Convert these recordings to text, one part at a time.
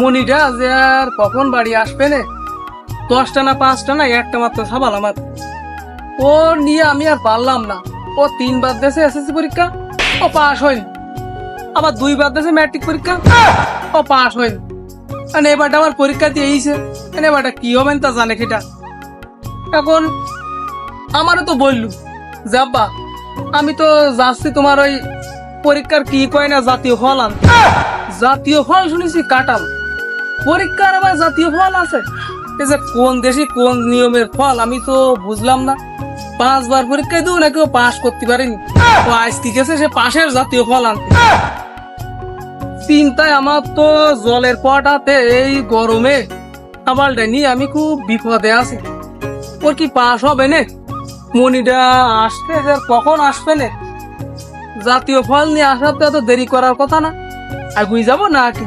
মনিটা যে আর কখন বাড়ি আসবে না? দশটা না পাঁচটা না একটা মাত্র সাবাল আমার। ও নিয়ে আমি আর পারলাম না। ও তিনবার দেশে এসএসসি পরীক্ষা, ও পাস হয়নি। আবার দুইবার দেশে ম্যাট্রিক পরীক্ষা, ও পাস হয়নি। আর এবারটা আমার পরীক্ষা দিয়েইছে। আর এবারটা কি হবেন তা জানে সেটা। এখন আমারও তো বললু, যে আব্বা, আমি তো যাচ্ছি তোমার ওই পরীক্ষার কি কয় না জাতীয় ফল আনতে। জাতীয় ফল শুনেছি কাটাম পরীক্ষার আবার জাতীয় ফল আছে। যে কোন দেশে কোন নিয়মের ফল, আমি তো বুঝলাম না। পাঁচবার পরীক্ষায় দিও না কেউ পাশ করতে পারেনি। ও আজ সে পাশের জাতীয় ফল আনতে। চিন্তায় আমার তো জলের পটাতে এই গরমে আবালটা নিয়ে আমি খুব বিপদে আছি। ওর কি পাশ হবে না? মনিটা আসবে আর কখন আসবে না? জাতীয় ফল নিয়ে আসার তো এত দেরি করার কথা না। আগুই যাব না কি?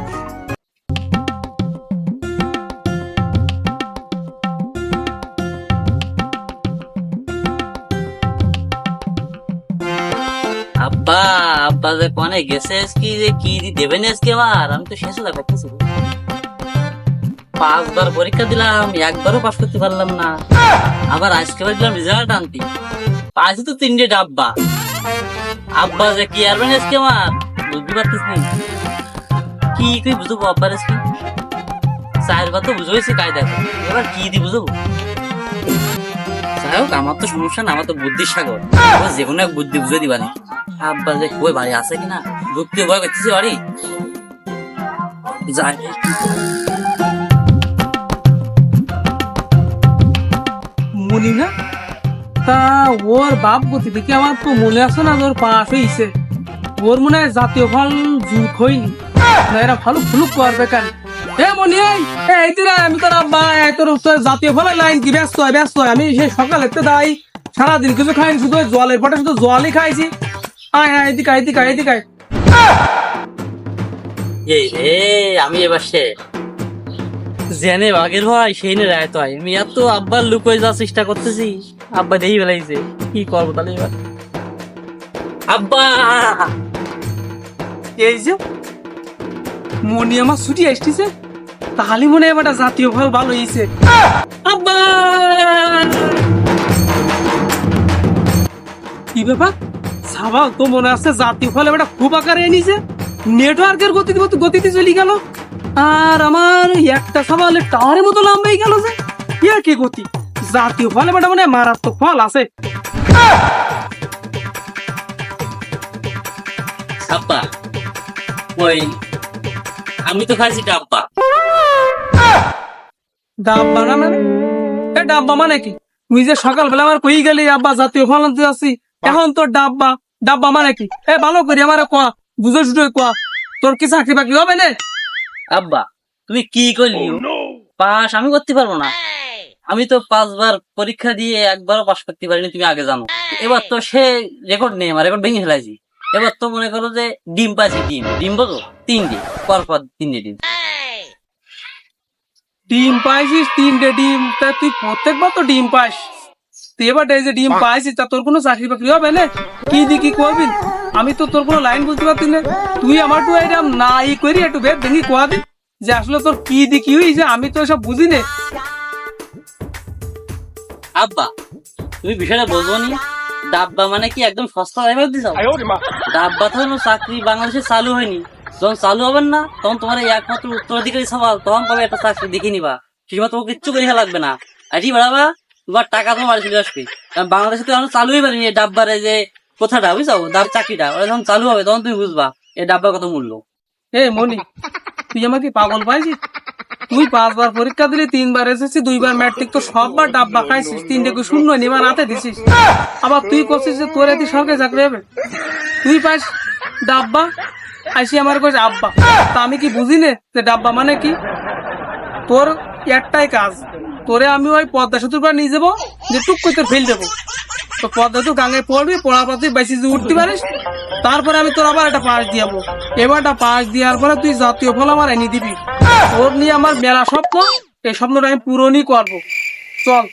আব্বা কনে গেছে, কি যে কি দেবেন আজকে আমার আমি তো শেষ হয়ে পাচ্ছি পাঁচবার পরীক্ষা দিলাম, একবারও পাস করতে পারলাম না। আবার আজকে দিলাম রেজাল্ট আনতে। পাইছি তো তিনটে ডাব্বা আব্বা। যে কি আরবেন আজকে আমার? বুঝতে পারতিস নি। কি বুঝব আব্বার আজকে? চারবার তো বুঝেছি কায়দা এবার কি দি বুঝব? যাই হোক, আমার তো সমস্যা না, আমার তো বুদ্ধির সাগর। যে কোনো এক বুদ্ধি বুঝে দিবানি আব্বা যে বাড়ি আছে কিনা ঢুকতে ভয় বাড়ি যাই মনি না তা ওর বাপ আমার তো মনে আছে না ওর ওর মনে হয় জাতীয় ফল জুট হয়নি এরা ভালো ফুলুক করবে কেন এ মনি এই তুই আমি তোর আব্বা তোর জাতীয় ফলের লাইন কি ব্যস্ত হয় ব্যস্ত হয় আমি সেই সকালে তো দাই সারাদিন কিছু খাইনি শুধু জলের পটে শুধু জলই খাইছি আয় আয় এদিকে আয়, এদিকে আয়, এদিকে আয়। এই রে আমি এবার জেনে বাঘের ভাই সেই নে রায় তো আয় এত আব্বার লুক হয়ে যাওয়ার চেষ্টা করতেছি। আব্বা দেখি বেলাইছে কি করব তাহলে এবার? আব্বা! এই যে মনি আমার ছুটি আসতেছে। তাহলে মনে হয় এবার জাতীয় ফল ভালো হয়েছে আব্বা! কি ব্যাপার? সাবাল তো মনে আছে জাতীয় ফল এবার খুব আকারে এনেছে। নেটওয়ার্কের গতিতে গতিতে চলে গেল। আর আমার একটা সাবাল টাওয়ারের মতো লম্বাই গেল যে। ইয়া কি গতি? জাতীয় ফল এবার মানে মারাত্মক ফল আছে। ওই আমি তো খাইছি ডাব্বা। ডাব্বা না মানে? এ ডাব্বা মানে কি? তুই যে সকালবেলা আমার কই গেলি আব্বা জাতীয় ফল আনতে যাচ্ছি। এখন তো ডাব্বা। ডাব্বা মানে কি? এ ভালো করি আমার কোয়া বুঝে শুধু কোয়া। তোর কি চাকরি বাকরি হবে না? আব্বা তুমি কি করলি? পাস আমি করতে পারব না। আমি তো পাঁচবার পরীক্ষা দিয়ে একবারও পাস করতে পারিনি তুমি আগে জানো। এবার তো সে রেকর্ড নেই আমার রেকর্ড ভেঙে ফেলাইছি। এবার তো মনে করো যে ডিম পাইছি ডিম। ডিম তিনটে পর পর তিনটে ডিম। ডিম পাইছিস তিনটে ডিম। তা তুই প্রত্যেকবার তো ডিম পাস। তুই এবার যে ডিম পাইছিস তা তোর কোনো চাকরি বাকরি হবে না? কি দি কি করবি আমি তো তোর কোনো লাইন বুঝতে পারছি না। তুই আমার তো এরকম না ই করি একটু বেদ ভেঙে কোয়া দি। যে আসলে তোর কি দি কি হয়েছে আমি তো সব বুঝি না। আব্বা তুমি বিষয়টা বোঝো নি? ডাব্বা মানে কি একদম সস্তা এবার দিছ ডাব্বা তো চাকরি বাংলাদেশে চালু হয়নি। যখন চালু হবেন না তখন তোমার এই একমাত্র উত্তরাধিকারী সবাল তখন পাবে একটা চাকরি দেখে নিবা। সেসময় তোমাকে কিচ্ছু করে লাগবে না। আটি বাড়াবা? তোমার টাকা বাড়ি চলে আসবে বাংলাদেশে তো এখন চালুই পারিনি এই ডাব্বার যে কোথাটা বুঝছ? ডাব চাকরিটা ওটা যখন চালু হবে তখন তুমি বুঝবা এই ডাব্বার কত মূল্য। এ, মনি, তুই আমাকে পাগল পাইছিস? তুই পাঁচবার পরীক্ষা দিলি, তিনবার এসেছিস দুইবার ম্যাট্রিক তো সববার ডাব্বা খাইছিস, তিনটে শূন্য নিবার হাতে দিছিস? আবার তুই করছিস যে তোর এতে সরকারি চাকরি হবে? তুই পাস ডাব্বা, আইসি আমার কাছে আব্বা। তা আমি কি বুঝি যে ডাব্বা মানে কি? তোর একটাই কাজ তোরে আমি ওই পদ্মা সেতুর পর নিয়ে যাব, যে টুক করে তোর ফেল দেবো তো পদ্মা তো গাঙে পড়বি, পড়ার পর তুই বেশি উঠতে পারিস। তারপরে আমি তোর আবার একটা পাশ দিয়াবো এবারটা পাশ দেওয়ার পরে তুই জাতীয় ফল আমার এনে দিবি। ওর নিয়ে আমার মেলা স্বপ্ন, এই স্বপ্নটা আমি পূরণই করব। চল।